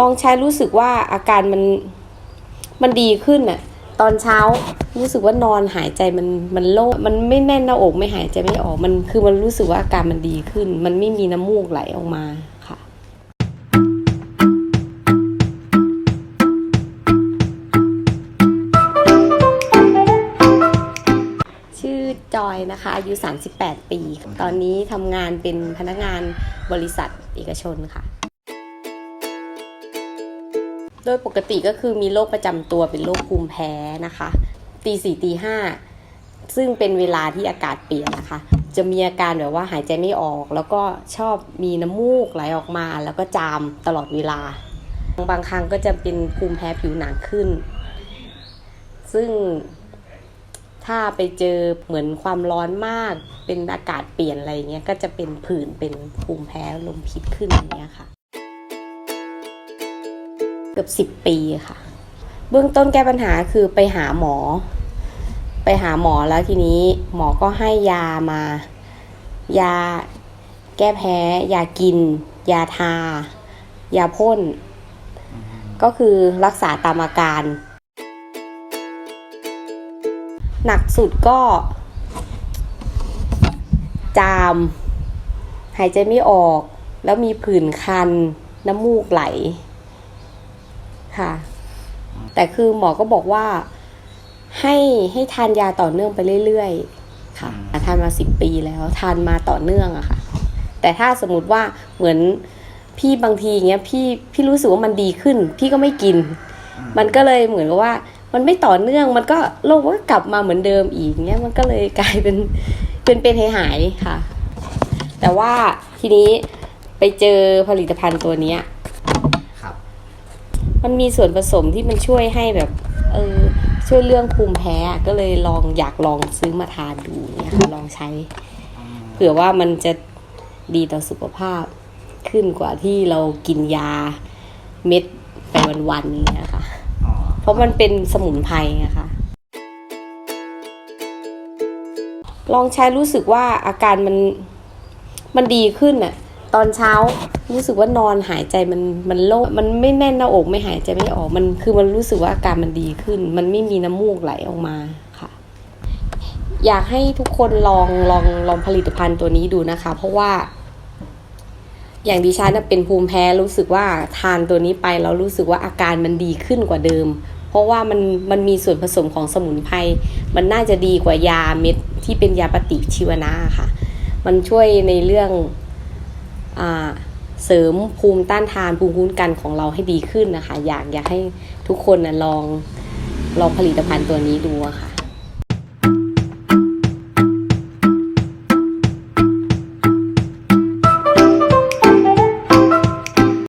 ลองใช้รู้สึกว่าอาการมันมันดีขึ้นอะตอนเช้ารู้สึกว่านอนหายใจมันมันโล่งมันไม่แน่นหน้าอกไม่หายใจไม่ออกมันคือมันรู้สึกว่าอาการมันดีขึ้น มันไม่มีน้ำมูกไหลออกมาค่ะชื่อจอยนะคะอายุ 38 ปี ตอนนี้ทำงานเป็นพนักงานบริษัทเอกชนค่ะ โดยปกติก็คือมีโรคประจำตัวเป็นโรคภูมิแพ้นะคะตีสี่ตีห้าซึ่งเป็นเวลาที่อากาศเปลี่ยนนะคะ จะมีอาการแบบว่าหายใจไม่ออก แล้วก็ชอบมีน้ำมูกไหลออกมา แล้วก็จามตลอดเวลา บางครั้งก็จะเป็นภูมิแพ้ผิวหนังขึ้น ซึ่งถ้าไปเจอเหมือนความร้อนมาก เป็นอากาศเปลี่ยนอะไรเงี้ย ก็จะเป็นผื่นเป็นภูมิแพ้ลมพิษขึ้นอย่างเงี้ยค่ะ เกือบสิบ10 ปีค่ะ เบื้องต้นแก้ปัญหาคือไปหาหมอ ไปหาหมอแล้วทีนี้หมอก็ให้ยามา ยาแก้แพ้ ยากิน ยาทา ยาพ่น ก็คือรักษาตามอาการ หนักสุดก็ จาม หายใจไม่ออก แล้วมีผื่นคัน น้ำมูกไหล ค่ะ แต่คือหมอก็บอกว่าให้ให้ทานยาต่อเนื่องไปเรื่อยๆ ค่ะ ทานมาสิบปีแล้ว ทานมาต่อเนื่องอะค่ะ แต่ถ้าสมมติว่าเหมือนพี่บางทีเงี้ยพี่พี่รู้สึกว่ามันดีขึ้น พี่ก็ไม่กิน มันก็เลยเหมือนกับว่า มันไม่ต่อเนื่องมันก็โรคมันก็กลับมาเหมือนเดิมอีกเงี้ยมันก็เลยกลายเป็นเป็นเป็นหายหายๆค่ะ แต่ว่าทีนี้ไปเจอผลิตภัณฑ์ตัวเนี้ยครับ มันมีส่วนผสมที่มันช่วยให้แบบเออช่วยเรื่องภูมิแพ้ก็เลยลองอยากลองซื้อมาทานดูเนี่ยค่ะลองใช้ เผื่อว่ามันจะดีต่อสุขภาพขึ้นกว่าที่เรากินยาเม็ดไปวันๆอย่างเงี้ยค่ะเพราะมันเป็นสมุนไพรไงคะ ลองใช้รู้สึกว่าอาการมันมันดีขึ้นอะตอนเช้า รู้สึกว่านอนหายใจมันมันโล่งมันไม่แน่นหน้าอกไม่หายใจไม่ออกมันคือมันรู้สึกว่าอาการมันดีขึ้น มันไม่มีน้ำมูกไหลออกมาค่ะ อยากให้ทุกคนลองลองลองผลิตภัณฑ์ตัวนี้ดูนะคะ เพราะว่า อย่างดิฉันเป็นภูมิแพ้รู้สึกว่าทานตัวนี้ไปแล้วรู้สึกว่าอาการมันดีขึ้นกว่าเดิม เพราะว่ามันมันมีส่วนผสมของสมุนไพรมันน่าจะดีกว่ายาเม็ดที่เป็นยาปฏิชีวนะค่ะ มันช่วยในเรื่องอ่า เสริมภูมิต้านทานภูมิคุ้มกันของเราให้ดีขึ้นนะคะ อยากอยากให้ทุกคนนะลองลองผลิตภัณฑ์ตัวนี้ดูอะค่ะ